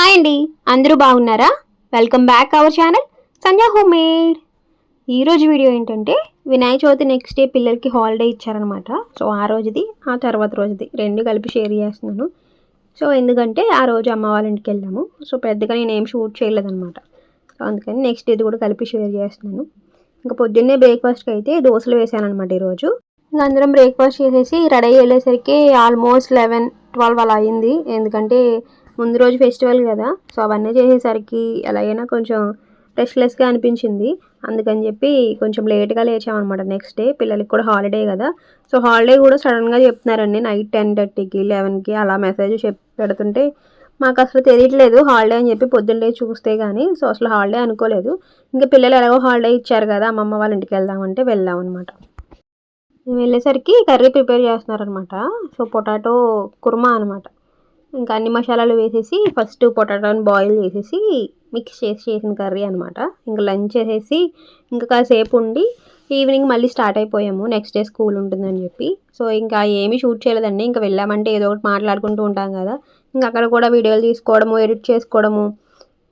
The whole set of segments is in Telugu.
హాయ్ అండి. అందరూ బాగున్నారా? Welcome back our channel Sandhya home made ఈరోజు వీడియో ఏంటంటే వినాయక చవితి నెక్స్ట్ డే పిల్లలకి హాలిడే ఇచ్చారనమాట సో ఆ రోజుది ఆ తర్వాత రోజుది రెండు కలిపి షేర్ చేస్తున్నాను. సో ఎందుకంటే ఆ రోజు అమ్మ వాళ్ళ ఇంటికి వెళ్ళాము. సో పెద్దగా నేను ఏం షూట్ చేయలేదన్నమాట. సో అందుకని నెక్స్ట్ ఇది కూడా కలిపి షేర్ చేస్తున్నాను. ఇంకా పొద్దున్నే బ్రేక్ఫాస్ట్కి అయితే దోశలు వేసాను అనమాట ఈరోజు ఇంకా అందరం బ్రేక్ఫాస్ట్ చేసేసి రెడీ అయ్యి వెళ్ళేసరికి ఆల్మోస్ట్ లెవెన్ ట్వెల్వ్ అలా అయింది. ఎందుకంటే ముందు రోజు ఫెస్టివల్ కదా సో అవన్నీ చేసేసరికి ఎలాగైనా కొంచెం రెస్ట్లెస్గా అనిపించింది. అందుకని చెప్పి కొంచెం లేట్గా లేచామన్నమాట నెక్స్ట్ డే. పిల్లలకి కూడా హాలిడే కదా సో హాలిడే కూడా సడన్గా చెప్తున్నారండి. నైట్ టెన్ థర్టీకి లెవెన్కి అలా మెసేజ్ చెప్ పెడుతుంటే మాకు అసలు తెలియట్లేదు హాలిడే అని చెప్పి పొద్దున్నే చూస్తే కానీ సో అసలు హాలిడే అనుకోలేదు. ఇంకా పిల్లలు ఎలాగో హాలిడే ఇచ్చారు కదా అమ్మమ్మ వాళ్ళ ఇంటికి వెళ్దామంటే వెళ్ళాం అనమాట మేము వెళ్ళేసరికి కర్రీ ప్రిపేర్ చేస్తున్నారనమాట సో పొటాటో కుర్మా అనమాట ఇంకా అన్ని మసాలాలు వేసేసి ఫస్ట్ పొటాటోని బాయిల్ చేసేసి మిక్స్ చేసి చేసిన కర్రీ అనమాట ఇంకా లంచ్ చేసేసి ఇంకా కాసేపు ఉండి ఈవినింగ్ మళ్ళీ స్టార్ట్ అయిపోయాము. నెక్స్ట్ డే స్కూల్ ఉంటుందని చెప్పి. సో ఇంకా ఏమీ షూట్ చేయలేదండి. ఇంకా వెళ్ళామంటే ఏదో ఒకటి మాట్లాడుకుంటూ ఉంటాం కదా. ఇంకా అక్కడ కూడా వీడియోలు తీసుకోవడము ఎడిట్ చేసుకోవడము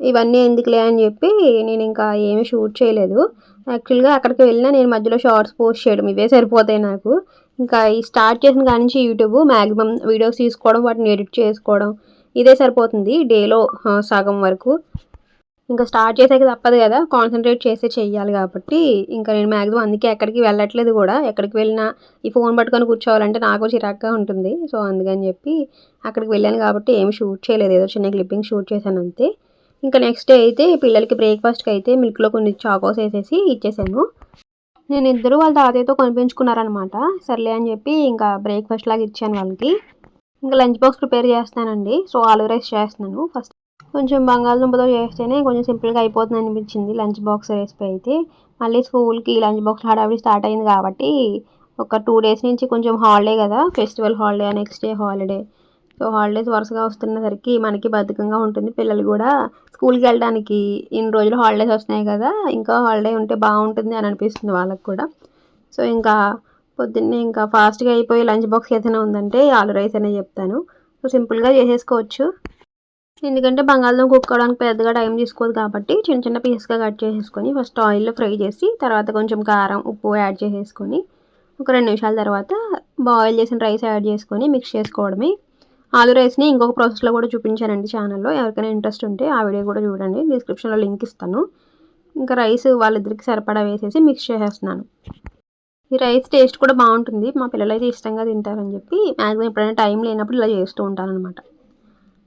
ఇవన్నీ ఎందుకులే అని చెప్పి నేను ఇంకా ఏమీ షూట్ చేయలేదు. యాక్చువల్గా అక్కడికి వెళ్ళినా నేను మధ్యలో షార్ట్స్ పోస్ట్ చేయడం ఇవే సరిపోతాయి నాకు. ఇంకా ఈ స్టార్ట్ చేసిన కాడి నుంచి యూట్యూబ్ మ్యాక్సిమం వీడియోస్ తీసుకోవడం వాటిని ఎడిట్ చేసుకోవడం ఇదే సరిపోతుంది డేలో సగం వరకు. ఇంకా స్టార్ట్ చేసాక తప్పదు కదా కాన్సన్ట్రేట్ చేసే చెయ్యాలి కాబట్టి ఇంకా నేను మ్యాక్సిమం అందుకే ఎక్కడికి వెళ్ళట్లేదు కూడా. ఎక్కడికి వెళ్ళినా ఈ ఫోన్ పట్టుకొని కూర్చోవాలంటే నాకు చిరాగ్గా ఉంటుంది. సో అందుకని చెప్పి అక్కడికి వెళ్ళాను కాబట్టి ఏమి షూట్ చేయలేదు. ఏదో చిన్న క్లిప్పింగ్ షూట్ చేశాను అంతే. ఇంకా నెక్స్ట్ డే అయితే పిల్లలకి బ్రేక్ఫాస్ట్కి అయితే మిల్క్లో కొన్ని చాకోస్ వేసేసి ఇచ్చేసాను. నేను ఇద్దరు వాళ్ళ తాతయ్యతో కొనిపించుకున్నారనమాట సర్లే అని చెప్పి ఇంకా బ్రేక్ఫాస్ట్ లాగా ఇచ్చాను వాళ్ళకి. ఇంకా లంచ్ బాక్స్ ప్రిపేర్ చేస్తానండి సో ఆలూ రైస్ చేస్తున్నాను. ఫస్ట్ కొంచెం బంగాళదుంపతో చేస్తేనే కొంచెం సింపుల్గా అయిపోతుంది అనిపించింది లంచ్ బాక్స్ రెసిపీ అయితే. మళ్ళీ స్కూల్కి లంచ్ బాక్స్ హడావిడి స్టార్ట్ అయింది కాబట్టి ఒక టూ డేస్ నుంచి కొంచెం హాలిడే కదా festival holiday next day holiday so holidays వరుసగా వస్తున్నసరికి మనకి బద్ధకంగా ఉంటుంది. పిల్లలు కూడా స్కూల్కి వెళ్ళడానికి ఇన్ని రోజులు హాలిడేస్ వస్తున్నాయి కదా ఇంకా హాలిడే ఉంటే బాగుంటుంది అని అనిపిస్తుంది వాళ్ళకి కూడా. సో ఇంకా పొద్దున్నే ఇంకా ఫాస్ట్గా అయిపోయి లంచ్ బాక్స్ ఏదైనా ఉందంటే ఆలు రైస్ అనే చెప్తాను. సో సింపుల్గా చేసేసుకోవచ్చు. ఎందుకంటే బంగాళదుంప కుక్కోవడానికి పెద్దగా టైం తీసుకోదు కాబట్టి చిన్న చిన్న పీస్గా కట్ చేసేసుకొని ఫస్ట్ ఆయిల్లో ఫ్రై చేసి తర్వాత కొంచెం కారం ఉప్పు యాడ్ చేసేసుకొని ఒక రెండు నిమిషాల తర్వాత బాయిల్ చేసిన రైస్ యాడ్ చేసుకొని మిక్స్ చేసుకోవడమే. ఆలు రైస్ని ఇంకొక ప్రాసెస్లో కూడా చూపించానండి ఛానల్లో. ఎవరికైనా ఇంట్రెస్ట్ ఉంటే ఆ వీడియో కూడా చూడండి. డిస్క్రిప్షన్లో లింక్ ఇస్తాను. ఇంకా రైస్ వాళ్ళిద్దరికి సరిపడా వేసేసి మిక్స్ చేసేస్తున్నాను. ఈ రైస్ టేస్ట్ కూడా బాగుంటుంది. మా పిల్లలు అయితే ఇష్టంగా తింటారని చెప్పి మ్యాక్సిమం ఎప్పుడైనా టైం లేనప్పుడు ఇలా చేస్తూ ఉంటాను అనమాట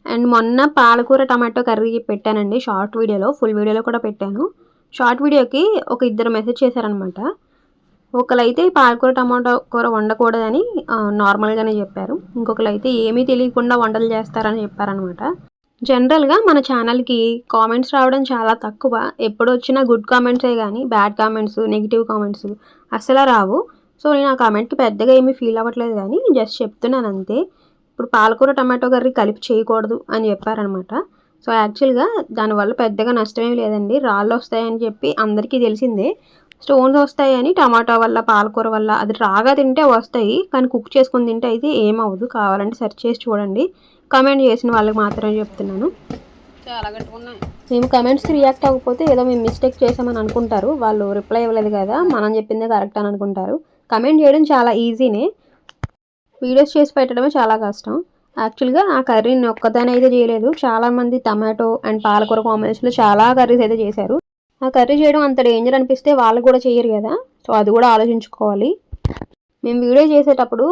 అండ్ మొన్న పాలకూర టమాటో కర్రీ పెట్టానండి షార్ట్ వీడియోలో ఫుల్ వీడియోలో కూడా పెట్టాను. షార్ట్ వీడియోకి ఒక ఇద్దరు మెసేజ్ చేశారనమాట ఒకరైతే పాలకూర టమాటో కూర వండకూడదని నార్మల్గానే చెప్పారు. ఇంకొకరు అయితే ఏమీ తెలియకుండా వంటలు చేస్తారని చెప్పారనమాట. జనరల్గా మన ఛానల్కి కామెంట్స్ రావడం చాలా తక్కువ. ఎప్పుడు వచ్చినా గుడ్ కామెంట్సే కానీ బ్యాడ్ కామెంట్స్ నెగిటివ్ కామెంట్స్ అసలు రావు. సో నేను ఆ కామెంట్కి పెద్దగా ఏమీ ఫీల్ అవ్వట్లేదు కానీ జస్ట్ చెప్తున్నాను అంతే. ఇప్పుడు పాలకూర టమాటో కర్రీ కలిపి చేయకూడదు అని చెప్పారనమాట. సో యాక్చువల్గా దానివల్ల పెద్దగా నష్టమేం లేదండి. రాళ్ళు వస్తాయని చెప్పి అందరికీ తెలిసిందే. స్టోన్స్ వస్తాయని టమాటో వల్ల పాలకూర వల్ల అది రాగా తింటే వస్తాయి కానీ కుక్ చేసుకొని తింటే అయితే ఏమవ్వదు కావాలంటే సెర్చ్ చేసి చూడండి. కమెంట్ చేసిన వాళ్ళకి మాత్రమే చెప్తున్నాను. చాలా మేము కమెంట్స్కి రియాక్ట్ అవ్వకపోతే ఏదో మేము మిస్టేక్ చేసామని అనుకుంటారు. వాళ్ళు రిప్లై ఇవ్వలేదు కదా మనం చెప్పిందే కరెక్ట్ అని అనుకుంటారు. కమెంట్ చేయడం చాలా ఈజీనే వీడియోస్ చేసి పెట్టడమే చాలా కష్టం. యాక్చువల్గా ఆ కర్రీని ఒక్కదాని అయితే చేయలేదు. చాలామంది టమాటో అండ్ పాలకూర కాంబినేషన్లో చాలా కర్రీస్ అయితే చేశారు. ఆ కర్రీ చేయడం అంత డేంజర్ అనిపిస్తే వాళ్ళు కూడా చేయరు కదా. సో అది కూడా ఆలోచించుకోవాలి. మేము వీడియో చేసేటప్పుడు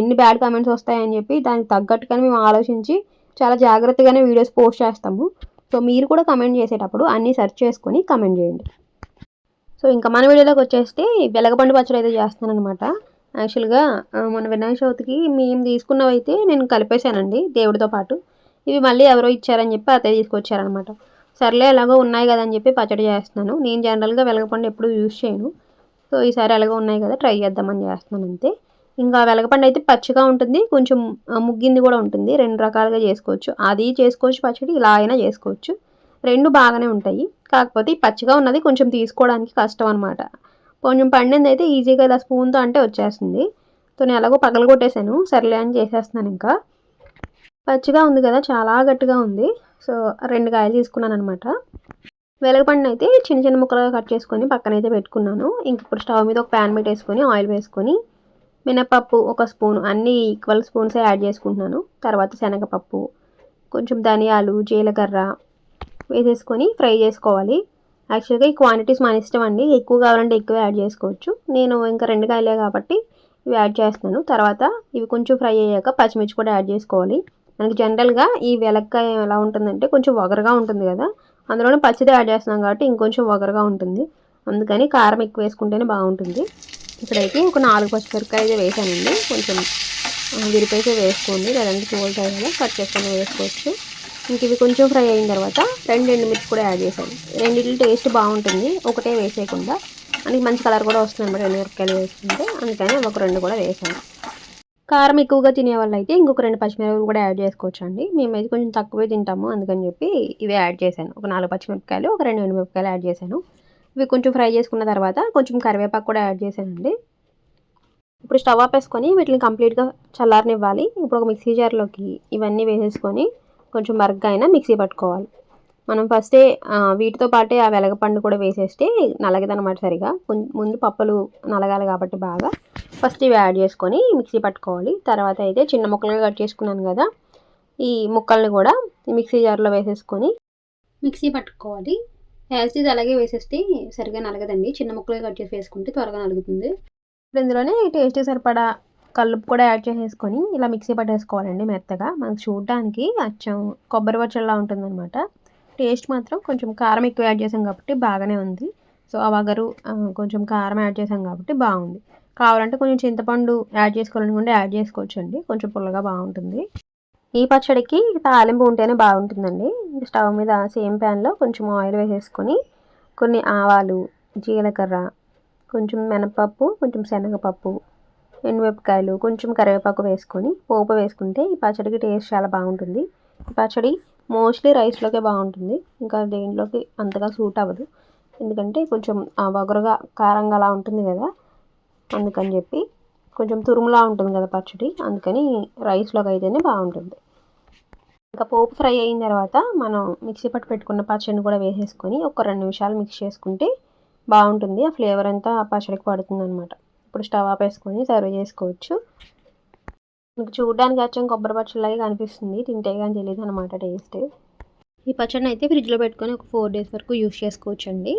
ఎన్ని బ్యాడ్ కామెంట్స్ వస్తాయని చెప్పి దానికి తగ్గట్టుగానే మేము ఆలోచించి చాలా జాగ్రత్తగానే వీడియోస్ పోస్ట్ చేస్తాము. సో మీరు కూడా కమెంట్ చేసేటప్పుడు అన్నీ సెర్చ్ చేసుకొని కమెంట్ చేయండి. సో ఇంకా మన వీడియోలోకి వచ్చేస్తే వెలగపండు పచ్చడి అయితే చేస్తాను అనమాట యాక్చువల్గా మన వినాయక చవితికి మేము తీసుకున్నవి అయితే నేను కలిపేశానండి దేవుడితో పాటు. ఇవి మళ్ళీ ఎవరో ఇచ్చారని చెప్పి అతనే తీసుకొచ్చారనమాట సర్లే ఎలాగో ఉన్నాయి కదా అని చెప్పి పచ్చడి చేస్తున్నాను. నేను జనరల్గా వెలగపండు ఎప్పుడు యూజ్ చేయను. సో ఈసారి ఎలాగో ఉన్నాయి కదా ట్రై చేద్దామని చేస్తున్నాను అంతే. ఇంకా వెలగపండు అయితే పచ్చిగా ఉంటుంది కొంచెం ముగ్గింది కూడా ఉంటుంది. రెండు రకాలుగా చేసుకోవచ్చు. అది చేసుకోవచ్చు పచ్చడి ఇలా అయినా చేసుకోవచ్చు. రెండు బాగానే ఉంటాయి. కాకపోతే పచ్చిగా ఉన్నది కొంచెం తీసుకోవడానికి కష్టం అనమాట కొంచెం పండింది అయితే ఈజీగా ఇలా స్పూన్తో అంటే వచ్చేస్తుంది. సో నేను ఎలాగో పగలగొట్టేశాను. సర్లే అని చేసేస్తున్నాను ఇంకా. పచ్చిగా ఉంది కదా చాలా గట్టిగా ఉంది. సో రెండు కాయలు తీసుకున్నాను అనమాట వెలగపండుని అయితే చిన్న చిన్న ముక్కలుగా కట్ చేసుకొని పక్కన అయితే పెట్టుకున్నాను. ఇంక ఇప్పుడు స్టవ్ మీద ఒక ప్యాన్ పెట్టేసుకొని ఆయిల్ వేసుకొని మినపప్పు ఒక స్పూన్ అన్ని ఈక్వల్ స్పూన్సే యాడ్ చేసుకుంటున్నాను. తర్వాత శనగపప్పు కొంచెం ధనియాలు జీలకర్ర వేసేసుకొని ఫ్రై చేసుకోవాలి. యాక్చువల్గా ఈ క్వాంటిటీస్ మన ఇష్టం అండి. ఎక్కువ కావాలంటే ఎక్కువ యాడ్ చేసుకోవచ్చు. నేను ఇంకా రెండు కాయలే కాబట్టి ఇవి యాడ్ చేస్తున్నాను. తర్వాత ఇవి కొంచెం ఫ్రై అయ్యాక పచ్చిమిర్చి కూడా యాడ్ చేసుకోవాలి. మనకి జనరల్గా ఈ వెలక్కాయ ఎలా ఉంటుందంటే కొంచెం వగరగా ఉంటుంది కదా అందులోనే పచ్చిది యాడ్ చేస్తున్నాం కాబట్టి ఇంకొంచెం వగరగా ఉంటుంది. అందుకని కారం ఎక్కువ వేసుకుంటేనే బాగుంటుంది. ఇక్కడైతే ఒక నాలుగు పచ్చిమిరపకాయ అయితే వేసానండి. కొంచెం విరిపైతే వేసుకోండి. లేదంటే తోలుతాయి కదా కట్ చేసుకొని వేసుకోవచ్చు. ఇంక ఇవి కొంచెం ఫ్రై అయిన తర్వాత రెండు ఎండుమిర్చి కూడా యాడ్ చేశాను. రెండింటి టేస్ట్ బాగుంటుంది. ఒకటే వేసేయకుండా. మనకి మంచి కలర్ కూడా వస్తుంది అనమాట ఎండుమిరపకాయలు వేసుకుంటే. అందుకని ఒక రెండు కూడా వేసాను. కారం ఎక్కువగా తినే వాళ్ళు అయితే ఇంకొక రెండు పచ్చిమిరపకాయలు కూడా యాడ్ చేసుకోవచ్చు అండి మేమైతే కొంచెం తక్కువే తింటాము. అందుకని చెప్పి ఇవే యాడ్ చేశాను. ఒక నాలుగు పచ్చిమిరపకాయలు ఒక రెండు ఎండుమిరపకాయలు యాడ్ చేశాను. ఇవి కొంచెం ఫ్రై చేసుకున్న తర్వాత కొంచెం కరివేపాకు కూడా యాడ్ చేశానండి. ఇప్పుడు స్టవ్ ఆపేసుకొని వీటిని కంప్లీట్గా చల్లారనివ్వాలి. ఇప్పుడు ఒక మిక్సీ జార్లోకి ఇవన్నీ వేసేసుకొని కొంచెం మరగ్గా అయినా మిక్సీ పట్టుకోవాలి. మనం ఫస్టే వీటితో పాటే ఆ వెలగపండు కూడా వేసేస్తే నలగదనమాట సరిగా. ముందు పప్పులు నలగాలి కాబట్టి బాగా. ఫస్ట్ ఇవి యాడ్ చేసుకొని మిక్సీ పట్టుకోవాలి. తర్వాత అయితే చిన్న ముక్కలుగా కట్ చేసుకున్నాను కదా ఈ ముక్కల్ని కూడా మిక్సీ జార్లో వేసేసుకొని మిక్సీ పట్టుకోవాలి. యాసిడ్ అలాగే వేసేస్తే సరిగా నలగదండి. చిన్న ముక్కలుగా కట్ చేసి వేసుకుంటే త్వరగా నలుగుతుంది. ఇందులోనే టేస్ట్ సరిపడా కల్లుపు కూడా యాడ్ చేసేసుకొని ఇలా మిక్సీ పట్టేసుకోవాలండి మెత్తగా. మనకు చూడడానికి అచ్చం కొబ్బరి వచ్చల్లా ఉంటుందన్నమాట. టేస్ట్ మాత్రం కొంచెం కారం ఎక్కువ యాడ్ చేసాం కాబట్టి బాగానే ఉంది. సో ఆ వగరు కొంచెం కారం యాడ్ చేసాం కాబట్టి బాగుంది. కావాలంటే కొంచెం చింతపండు యాడ్ చేసుకోవాలనుకుంటే యాడ్ చేసుకోవచ్చు అండి కొంచెం పుల్లగా బాగుంటుంది. ఈ పచ్చడికి తాలింపు ఉంటేనే బాగుంటుందండి. స్టవ్ మీద సేమ్ ప్యాన్లో కొంచెం ఆయిల్ వేసేసుకొని కొన్ని ఆవాలు జీలకర్ర కొంచెం మినపప్పు కొంచెం శనగపప్పు ఎండుమిరపకాయలు కొంచెం కరివేపాకు వేసుకొని పోపు వేసుకుంటే ఈ పచ్చడికి టేస్ట్ చాలా బాగుంటుంది. ఈ పచ్చడి మోస్ట్లీ రైస్లోకే బాగుంటుంది. ఇంకా దేంట్లోకి అంతగా సూట్ అవ్వదు. ఎందుకంటే కొంచెం వగరుగా కారంగా అలా ఉంటుంది కదా. అందుకని చెప్పి కొంచెం తురుములా ఉంటుంది కదా పచ్చడి అందుకని రైస్లోకి అయితేనే బాగుంటుంది. ఇంకా పోపు ఫ్రై అయిన తర్వాత మనం మిక్సీ పట్టు పెట్టుకున్న పచ్చడిని కూడా వేసేసుకొని ఒక రెండు నిమిషాలు మిక్స్ చేసుకుంటే బాగుంటుంది. ఆ ఫ్లేవర్ అంతా ఆ పచ్చడికి పడుతుంది అనమాట ఇప్పుడు స్టవ్ ఆపేసుకొని సర్వ్ చేసుకోవచ్చు. మీకు చూడడానికి అచ్చం కొబ్బరి పచ్చడిలాగే కనిపిస్తుంది. తింటే కానీ తెలియదు అనమాట టేస్ట్. ఈ పచ్చడిని అయితే ఫ్రిడ్జ్లో పెట్టుకొని ఒక ఫోర్ డేస్ వరకు యూస్ చేసుకోవచ్చు అండి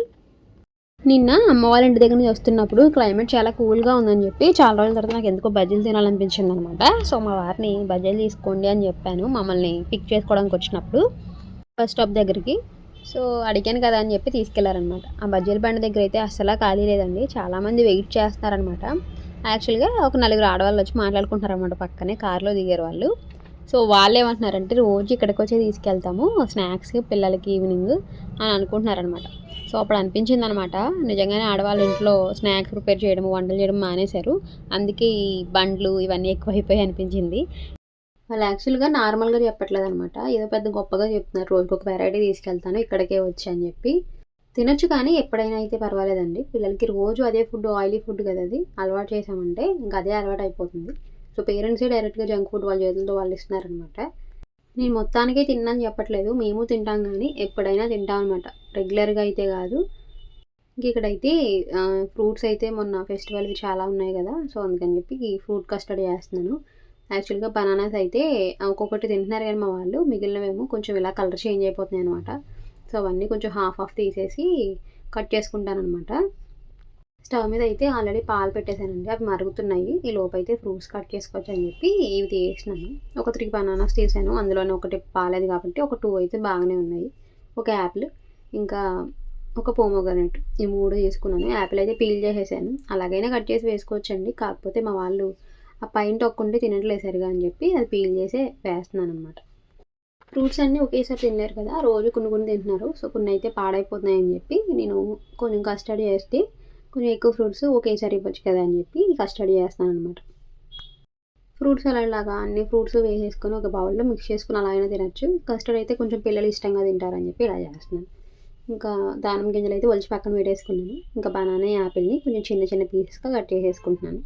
నిన్న అమ్మ వాళ్ళ ఇంటి దగ్గర నుంచి వస్తున్నప్పుడు క్లైమేట్ చాలా కూల్గా ఉందని చెప్పి చాలా రోజుల తర్వాత నాకు ఎందుకో బజ్జీలు తినాలనిపించింది అనమాట సో మా వారిని బజ్జీలు తీసుకోండి అని చెప్పాను మమ్మల్ని పిక్ చేసుకోవడానికి వచ్చినప్పుడు బస్ స్టాప్ దగ్గరికి. సో అడిగాను కదా అని చెప్పి తీసుకెళ్ళారనమాట ఆ బజ్జీల బండి దగ్గర అయితే అస్సలు ఖాళీ లేదండి చాలామంది వెయిట్ చేస్తున్నారనమాట యాక్చువల్గా ఒక నలుగురు ఆడవాళ్ళు వచ్చి మాట్లాడుకుంటారనమాట పక్కనే కార్లో దిగారు వాళ్ళు. సో వాళ్ళు ఏమంటున్నారంటే రోజు ఇక్కడికి వచ్చి తీసుకెళ్తాము స్నాక్స్ పిల్లలకి ఈవినింగ్ అని అనుకుంటున్నారనమాట. సో అప్పుడు అనిపించింది అనమాట నిజంగానే ఆడవాళ్ళ ఇంట్లో స్నాక్స్ ప్రిపేర్ చేయడం వంటలు చేయడం మానేశారు. అందుకే ఈ బండ్లు ఇవన్నీ ఎక్కువైపోయి అనిపించింది. వాళ్ళు యాక్చువల్గా నార్మల్గా చెప్పట్లేదు అనమాట ఏదో పెద్ద గొప్పగా చెప్తున్నారు రోజుకి ఒక వెరైటీ తీసుకెళ్తాను ఇక్కడికే వచ్చి అని చెప్పి. తినొచ్చు కానీ ఎప్పుడైనా అయితే పర్వాలేదండి. పిల్లలకి రోజు అదే ఫుడ్ ఆయిలీ ఫుడ్ కదా అది అలవాటు చేసామంటే ఇంకా అదే అలవాటు అయిపోతుంది. సో పేరెంట్సే డైరెక్ట్గా జంక్ ఫుడ్ వాళ్ళ చేతులతో వాళ్ళు ఇస్తున్నారనమాట. నేను మొత్తానికి తిన్నాను చెప్పట్లేదు మేము తింటాం కానీ ఎప్పుడైనా తింటాం అనమాట రెగ్యులర్గా అయితే కాదు. ఇంక ఇక్కడైతే ఫ్రూట్స్ అయితే మొన్న ఫెస్టివల్వి చాలా ఉన్నాయి కదా సో అందుకని చెప్పి ఈ ఫ్రూట్ కస్టర్డ్ చేస్తున్నాను. యాక్చువల్గా బనానాస్ అయితే ఒక్కొక్కటి తింటున్నారు కానీ మా వాళ్ళు మిగిలినవేమో కొంచెం ఇలా కలర్ చేంజ్ అయిపోతున్నాయి అనమాట సో అవన్నీ కొంచెం హాఫ్ ఆఫ్ తీసేసి కట్ చేసుకుంటాను అనమాట స్టవ్ మీద అయితే ఆల్రెడీ పాలు పెట్టేశానండి. అవి మరుగుతున్నాయి. ఈ లోపు అయితే ఫ్రూట్స్ కట్ చేసుకోవచ్చు అని చెప్పి ఇవి తీసేసినాను. ఒక త్రీ బనానాస్ తీసాను. అందులోనే ఒకటి పాలేదు కాబట్టి ఒక టూ అయితే బాగానే ఉన్నాయి. ఒక యాపిల్ ఇంకా ఒక పోమోగ్రనేట్. ఈ మూడు తీసుకున్నాను. యాపిల్ అయితే పీల్ చేసేసాను. అలాగైనా కట్ చేసి వేసుకోవచ్చండి. కాకపోతే మా వాళ్ళు ఆ పైన తొక్కుంటే తినట్లేదు సరిగా అని చెప్పి అది పీల్ చేసే వేస్తున్నాను అనమాట ఫ్రూట్స్ అన్నీ ఒకేసారి తినలేరు కదా. రోజు కొన్ని కొన్ని తింటున్నారు. సో కొన్ని అయితే పాడైపోతున్నాయి అని చెప్పి నేను కొంచెం కస్టడీ చేస్తే కొంచెం ఎక్కువ ఫ్రూట్స్ ఒకేసారి ఇవ్వచ్చు కదా అని చెప్పి కస్టర్డ్ చేస్తాను అనమాట ఫ్రూట్స్ సలాడ్ లాగా అన్ని ఫ్రూట్స్ వేసేసుకొని ఒక బౌల్లో మిక్స్ చేసుకుని అలా అయినా తినచ్చు. కస్టర్డ్ అయితే కొంచెం పిల్లలు ఇష్టంగా తింటారని చెప్పి ఇలా చేస్తున్నాను. ఇంకా దానిమ్మ గింజలు అయితే ఒలిచి పక్కన పెట్టేసుకున్నాను. ఇంకా బనానా యాపిల్ని కొంచెం చిన్న చిన్న పీసెస్గా కట్ చేసేసుకుంటున్నాను.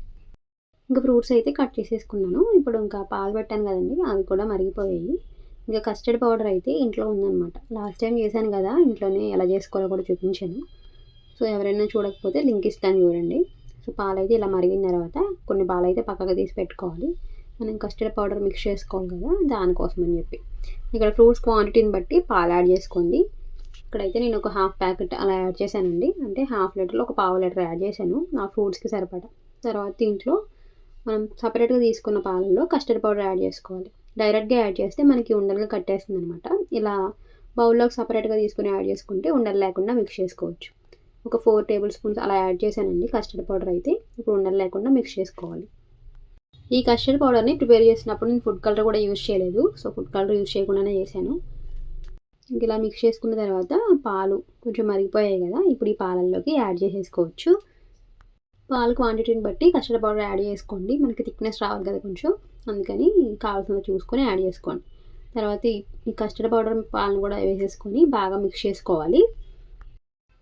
ఇంకా ఫ్రూట్స్ అయితే కట్ చేసేసుకున్నాను. ఇప్పుడు ఇంకా పాలు పెట్టాను కదండి అవి కూడా మరిగిపోయాయి. ఇంకా కస్టర్డ్ పౌడర్ అయితే ఇంట్లో ఉందన్నమాట. లాస్ట్ టైం చేశాను కదా ఇంట్లోనే ఎలా చేసుకోవాలో కూడా చూపించాను. సో ఎవరైనా చూడకపోతే లింక్ ఇస్తాను చూడండి. సో పాలైతే ఇలా మరిగిన తర్వాత కొన్ని పాలైతే పక్కకు తీసి పెట్టుకోవాలి. మనం కస్టర్డ్ పౌడర్ మిక్స్ చేసుకోవాలి కదా దానికోసం అని చెప్పి. ఇక్కడ ఫ్రూట్స్ క్వాంటిటీని బట్టి పాలు యాడ్ చేసుకోండి. ఇక్కడైతే నేను ఒక హాఫ్ ప్యాకెట్ అలా యాడ్ చేశానండి. అంటే హాఫ్ లీటర్లో ఒక పావు లీటర్ యాడ్ చేశాను ఆ ఫ్రూట్స్కి సరిపడా. తర్వాత దీంట్లో మనం సపరేట్గా తీసుకున్న పాలల్లో కస్టర్డ్ పౌడర్ యాడ్ చేసుకోవాలి. డైరెక్ట్గా యాడ్ చేస్తే మనకి ఉండలుగా కట్టేస్తుంది అనమాట ఇలా బౌల్లోకి సపరేట్గా తీసుకుని యాడ్ చేసుకుంటే ఉండలు లేకుండా మిక్స్ చేసుకోవచ్చు. ఒక ఫోర్ టేబుల్ స్పూన్స్ అలా యాడ్ చేశానండి కస్టర్డ్ పౌడర్ అయితే. ఇప్పుడు ఉండలు లేకుండా మిక్స్ చేసుకోవాలి. ఈ కస్టర్డ్ పౌడర్ని ప్రిపేర్ చేసినప్పుడు నేను ఫుడ్ కలర్ కూడా యూజ్ చేయలేదు. సో ఫుడ్ కలర్ యూజ్ చేయకుండానే చేశాను. ఇంక ఇలా మిక్స్ చేసుకున్న తర్వాత పాలు కొంచెం మరిగిపోయాయి కదా ఇప్పుడు ఈ పాలల్లోకి యాడ్ చేసేసుకోవచ్చు. పాలు క్వాంటిటీని బట్టి కస్టర్డ్ పౌడర్ యాడ్ చేసుకోండి. మనకి థిక్నెస్ రావాలి కదా కొంచెం. అందుకని కావాల్సినది చూసుకొని యాడ్ చేసుకోండి. తర్వాత ఈ కస్టర్డ్ పౌడర్ పాలను కూడా వేసేసుకొని బాగా మిక్స్ చేసుకోవాలి.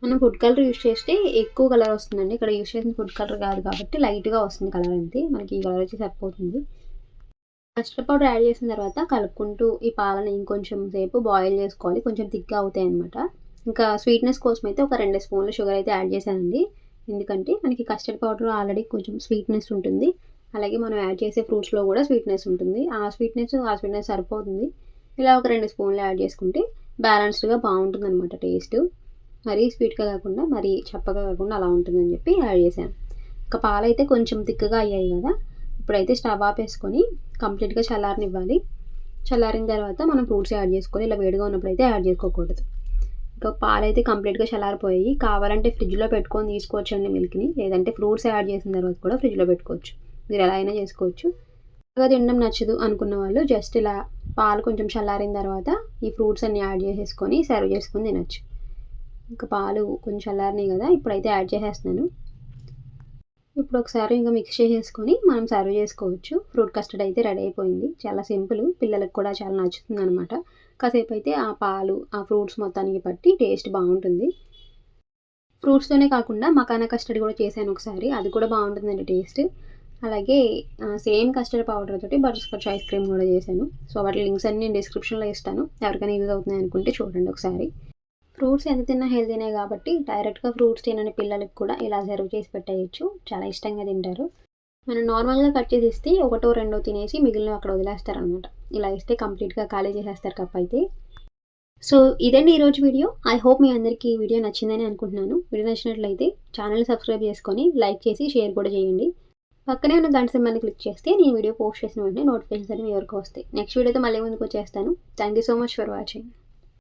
మనం ఫుడ్ కలర్ యూస్ చేస్తే ఎక్కువ కలర్ వస్తుందండి. ఇక్కడ యూస్ చేసిన ఫుడ్ కలర్ కాదు కాబట్టి లైట్గా వస్తుంది కలర్ అంతే. మనకి ఈ కలర్ వచ్చి సరిపోతుంది. కస్టర్డ్ పౌడర్ యాడ్ చేసిన తర్వాత కలుపుకుంటూ ఈ పాలను ఇంకొంచెం సేపు బాయిల్ చేసుకోవాలి. కొంచెం థిక్గా అవుతాయి అనమాట ఇంకా స్వీట్నెస్ కోసం అయితే ఒక రెండు స్పూన్లు షుగర్ అయితే యాడ్ చేశానండి. ఎందుకంటే మనకి కస్టర్డ్ పౌడర్ ఆల్రెడీ కొంచెం స్వీట్నెస్ ఉంటుంది. అలాగే మనం యాడ్ చేసే ఫ్రూట్స్లో కూడా స్వీట్నెస్ ఉంటుంది. ఆ స్వీట్నెస్ ఆ స్వీట్నెస్ సరిపోతుంది. ఇలా ఒక రెండు స్పూన్లు యాడ్ చేసుకుంటే బ్యాలెన్స్డ్గా బాగుంటుంది అనమాట టేస్ట్. మరీ స్వీట్గా కాకుండా మరీ చప్పగా కాకుండా అలా ఉంటుందని చెప్పి యాడ్ చేశాను. ఇంకా పాలు అయితే కొంచెం తిక్కగా అయ్యాయి కదా ఇప్పుడైతే స్టవ్ ఆపేసుకొని కంప్లీట్గా చల్లారనివ్వాలి. చల్లారిన తర్వాత మనం ఫ్రూట్స్ యాడ్ చేసుకొని ఇలా వేడిగా ఉన్నప్పుడు అయితే యాడ్ చేసుకోకూడదు. ఇంకా పాలైతే కంప్లీట్గా చల్లారిపోయాయి. కావాలంటే ఫ్రిడ్జ్లో పెట్టుకొని తీసుకోవచ్చండి మిల్క్ని లేదంటే ఫ్రూట్స్ యాడ్ చేసిన తర్వాత కూడా ఫ్రిడ్జ్లో పెట్టుకోవచ్చు. మీరు ఎలా అయినా చేసుకోవచ్చు. బాగా తినడం నచ్చదు అనుకున్న వాళ్ళు జస్ట్ ఇలా పాలు కొంచెం చల్లారిన తర్వాత ఈ ఫ్రూట్స్ అన్ని యాడ్ చేసేసుకొని సర్వ్ చేసుకొని తినచ్చు. ఇంకా పాలు కొంచెం చల్లారినాయి కదా ఇప్పుడైతే యాడ్ చేసేస్తున్నాను. ఇప్పుడు ఒకసారి ఇంకా మిక్స్ చేసేసుకొని మనం సర్వ్ చేసుకోవచ్చు. ఫ్రూట్ కస్టర్డ్ అయితే రెడీ అయిపోయింది. చాలా సింపుల్ పిల్లలకు కూడా చాలా నచ్చుతుంది అనమాట కాసేపు అయితే ఆ పాలు ఆ ఫ్రూట్స్ మొత్తానికి పట్టి టేస్ట్ బాగుంటుంది. ఫ్రూట్స్తోనే కాకుండా మకానా కస్టర్డ్ కూడా చేశాను ఒకసారి. అది కూడా బాగుంటుందండి టేస్ట్. అలాగే సేమ్ కస్టర్డ్ పౌడర్ తోటి బటర్ స్కాచ్ ఐస్ క్రీమ్ కూడా చేశాను. సో వాటి లింక్స్ అన్ని నేను డిస్క్రిప్షన్లో ఇస్తాను. ఎవరికైనా యూజ్ అవుతున్నాయి అనుకుంటే చూడండి ఒకసారి. ఫ్రూట్స్ ఎంత తిన్నా హెల్తీనే కాబట్టి డైరెక్ట్గా ఫ్రూట్స్ తినని పిల్లలకి కూడా ఇలా సర్వ్ చేసి పెట్టేయచ్చు. చాలా ఇష్టంగా తింటారు. మనం నార్మల్గా కట్ చేసి ఇస్తే ఒకటో రెండో తినేసి మిగిలిన అక్కడ వదిలేస్తారనమాట ఇలా ఇస్తే కంప్లీట్గా ఖాళీ చేసేస్తారు కప్ అయితే సో ఇదండి ఈరోజు వీడియో. ఐ హోప్ మీ అందరికీ ఈ వీడియో నచ్చిందని అనుకుంటున్నాను. వీడియో నచ్చినట్లయితే ఛానల్ సబ్స్క్రైబ్ చేసుకొని లైక్ చేసి షేర్ కూడా చేయండి. పక్కనే ఉన్న గంట సింబల్ని క్లిక్ చేస్తే నేను వీడియో పోస్ట్ చేసిన వెంటనే నోటిఫికేషన్స్ అనేవి ఎవరికి వస్తాయి. నెక్స్ట్ వీడియోతో మళ్ళీ ముందుకు వచ్చేస్తాను. Thank you so much for watching.